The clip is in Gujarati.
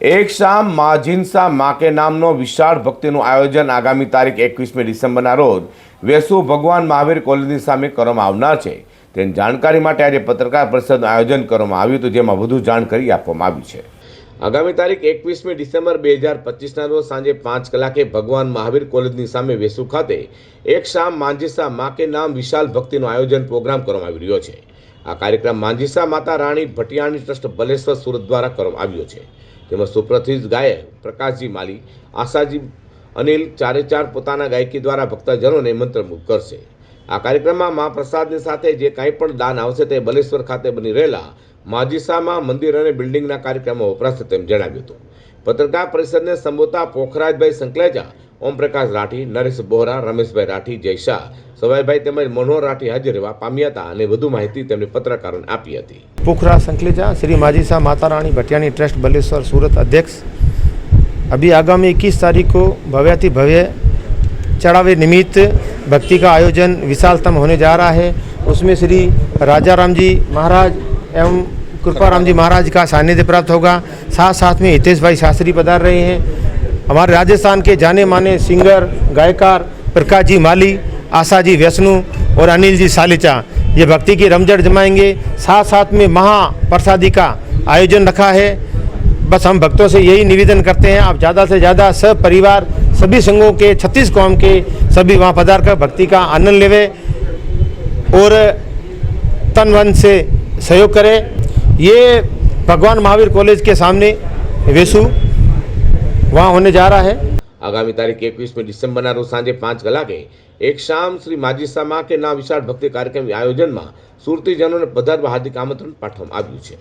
એક શામ માઝિન્સા મા માકે નામનો વિશાળ ભક્તિનું આયોજન આગામી તારીખ એકવીસમી ડિસેમ્બરના રોજ વેસુ ભગવાન મહાવીર કોલેજની સામે કરવામાં આવનાર છે. તેની જાણકારી માટે આજે પત્રકાર પરિષદનું આયોજન કરવામાં આવ્યું હતું, જેમાં વધુ જાણકારી આપવામાં આવી છે. આગામી તારીખ એકવીસમી ડિસેમ્બર બે હજાર પચીસના રોજ સાંજે પાંચ કલાકે ભગવાન મહાવીર કોલેજની સામે વેસુ ખાતે એક શામ માંજીસા મા કે નામ વિશાલ ભક્તિનું આયોજન પ્રોગ્રામ કરવામાં આવી રહ્યો છે. આ કાર્યક્રમ માંજીસા માતા રાણી ભટિયાણી ટ્રસ્ટ બલેશ્વર સુરત દ્વારા કરવામાં આવ્યો છે. તેમાં સુપ્રસિદ્ધ ગાયક પ્રકાશજી માલી, આશાજી અનિલ ચારે ચાર પોતાના ગાયકી દ્વારા ભક્તજનોને મંત્રમુગ્ધ કરશે. આ કાર્યક્રમમાં મા પ્રસાદની સાથે જે કાંઈ પણ દાન આવશે તે બલેશ્વર ખાતે બની રહેલા માજીસામાં મંદિર અને બિલ્ડિંગના કાર્યક્રમો વપરાશે તેમ જણાવ્યું હતું. પત્રકાર પરિષદને સંબોધતા પોખરાજભાઈ સંકલેજા ઓમપ્રકાશ રાઠી નરેશ બોહરા રમેશભાઈ રાઠી જય શાહ સવાઈભાઈ તેમજ મનોહર રાઠી હાજર રહેવા પામ્યા હતા અને વધુ માહિતી તેમણે પત્રકારોને આપી હતી पोखरा संकलेजा श्री माजी साहब माता रानी भटियानी ट्रस्ट बलेश्वर सूरत अध्यक्ष अभी आगामी 21 तारीख को भव्याति भव्य चढ़ावे निमित्त भक्ति का आयोजन विशालतम होने जा रहा है उसमें श्री राजा राम जी महाराज एवं कृपा राम जी महाराज का सानिध्य प्राप्त होगा साथ साथ में हितेश भाई शास्त्री पधार रहे हैं हमारे राजस्थान के जाने माने सिंगर, गायकार प्रकाश जी माली आशा जी वैष्णु और अनिल जी सालिचा, ये भक्ति की रमझट जमाएँगे। साथ साथ में महाप्रसादी का आयोजन रखा है। बस हम भक्तों से यही निवेदन करते हैं, आप ज़्यादा से ज़्यादा सब परिवार सभी संघों के, छत्तीस कौम के, सभी वहाँ पधार कर भक्ति का आनंद लेवे और तन वन से सहयोग करें। ये भगवान महावीर कॉलेज के सामने वेसु वहाँ होने जा रहा है આગામી તારીખ એકવીસમી ડિસેમ્બરના રોજ સાંજે પાંચ કલાકે એક શામ શ્રી માજીસા મા કે નામ વિશાળ ભક્તિ કાર્યક્રમ આયોજનમાં સુરતીજનોને પધારવા હાર્દિક આમંત્રણ પાઠવવામાં આવ્યું છે